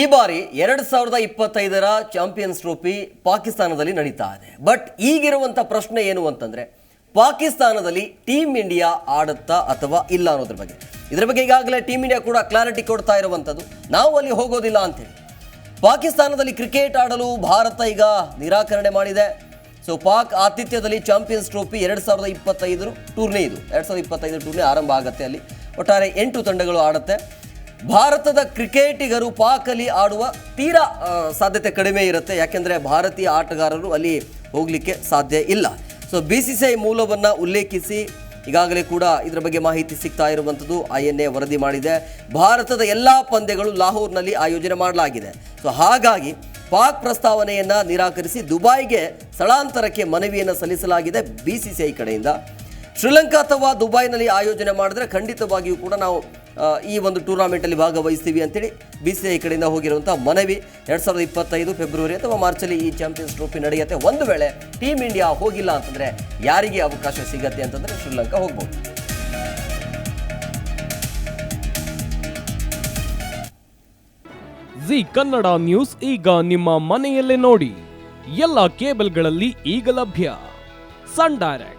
ಈ ಬಾರಿ ಎರಡು ಸಾವಿರದ ಇಪ್ಪತ್ತೈದರ ಚಾಂಪಿಯನ್ಸ್ ಟ್ರೋಫಿ ಪಾಕಿಸ್ತಾನದಲ್ಲಿ ನಡೀತಾ ಇದೆ. ಬಟ್ ಈಗಿರುವಂಥ ಪ್ರಶ್ನೆ ಏನು ಅಂತಂದರೆ, ಪಾಕಿಸ್ತಾನದಲ್ಲಿ ಟೀಮ್ ಇಂಡಿಯಾ ಆಡುತ್ತಾ ಅಥವಾ ಇಲ್ಲ ಅನ್ನೋದ್ರ ಬಗ್ಗೆ. ಇದರ ಬಗ್ಗೆ ಈಗಾಗಲೇ ಟೀಮ್ ಇಂಡಿಯಾ ಕೂಡ ಕ್ಲಾರಿಟಿ ಕೊಡ್ತಾ ಇರುವಂಥದ್ದು ನಾವು ಅಲ್ಲಿ ಹೋಗೋದಿಲ್ಲ ಅಂತೇಳಿ. ಪಾಕಿಸ್ತಾನದಲ್ಲಿ ಕ್ರಿಕೆಟ್ ಆಡಲು ಭಾರತ ಈಗ ನಿರಾಕರಣೆ ಮಾಡಿದೆ. ಸೊ ಪಾಕ್ ಆತಿಥ್ಯದಲ್ಲಿ ಚಾಂಪಿಯನ್ಸ್ ಟ್ರೋಫಿ ಎರಡು ಸಾವಿರದ ಇಪ್ಪತ್ತೈದರ ಟೂರ್ನಿ ಇದು. ಎರಡು ಸಾವಿರದ ಇಪ್ಪತ್ತೈದು ಟೂರ್ನಿ ಆರಂಭ ಆಗುತ್ತೆ ಅಲ್ಲಿ. ಒಟ್ಟಾರೆ ಎಂಟು ತಂಡಗಳು ಆಡುತ್ತೆ. ಭಾರತದ ಕ್ರಿಕೆಟಿಗರು ಪಾಕಲ್ಲಿ ಆಡುವ ತೀರಾ ಸಾಧ್ಯತೆ ಕಡಿಮೆ ಇರುತ್ತೆ. ಯಾಕೆಂದರೆ ಭಾರತೀಯ ಆಟಗಾರರು ಅಲ್ಲಿ ಹೋಗಲಿಕ್ಕೆ ಸಾಧ್ಯ ಇಲ್ಲ. So B C C I ಮೂಲವನ್ನು ಉಲ್ಲೇಖಿಸಿ ಈಗಾಗಲೇ ಕೂಡ ಇದರ ಬಗ್ಗೆ ಮಾಹಿತಿ ಸಿಗ್ತಾ ಇರುವಂಥದ್ದು ಐ ಎನ್ ಎ ವರದಿ ಮಾಡಿದೆ. ಭಾರತದ ಎಲ್ಲ ಪಂದ್ಯಗಳು ಲಾಹೋರ್ನಲ್ಲಿ ಆಯೋಜನೆ ಮಾಡಲಾಗಿದೆ. ಸೊ ಹಾಗಾಗಿ ಪಾಕ್ ಪ್ರಸ್ತಾವನೆಯನ್ನು ನಿರಾಕರಿಸಿ ದುಬೈಗೆ ಸ್ಥಳಾಂತರಕ್ಕೆ ಮನವಿಯನ್ನು ಸಲ್ಲಿಸಲಾಗಿದೆ ಬಿ ಸಿ ಸಿ ಐ ಕಡೆಯಿಂದ. ಶ್ರೀಲಂಕಾ ಅಥವಾ ದುಬೈನಲ್ಲಿ ಆಯೋಜನೆ ಮಾಡಿದ್ರೆ ಖಂಡಿತವಾಗಿಯೂ ಕೂಡ ನಾವು ಈ ಒಂದು ಟೂರ್ನಾಮೆಂಟಲ್ಲಿ ಭಾಗವಹಿಸ್ತೀವಿ ಅಂತೇಳಿ ಬಿ ಸಿ ಐ ಕಡೆಯಿಂದ ಹೋಗಿರುವಂಥ ಮನವಿ. ಎರಡು ಸಾವಿರದ ಇಪ್ಪತ್ತೈದು ಫೆಬ್ರವರಿ ಅಥವಾ ಮಾರ್ಚಲ್ಲಿ ಈ ಚಾಂಪಿಯನ್ಸ್ ಟ್ರೋಫಿ ನಡೆಯುತ್ತೆ. ಒಂದು ವೇಳೆ ಟೀಮ್ ಇಂಡಿಯಾ ಹೋಗಿಲ್ಲ ಅಂತಂದರೆ ಯಾರಿಗೆ ಅವಕಾಶ ಸಿಗತ್ತೆ ಅಂತಂದರೆ ಶ್ರೀಲಂಕಾ ಹೋಗ್ಬೋದು. ಜಿ ಕನ್ನಡ ನ್ಯೂಸ್ ಈಗ ನಿಮ್ಮ ಮನೆಯಲ್ಲೇ ನೋಡಿ. ಎಲ್ಲ ಕೇಬಲ್ಗಳಲ್ಲಿ ಈಗ ಲಭ್ಯ. Sun Direct.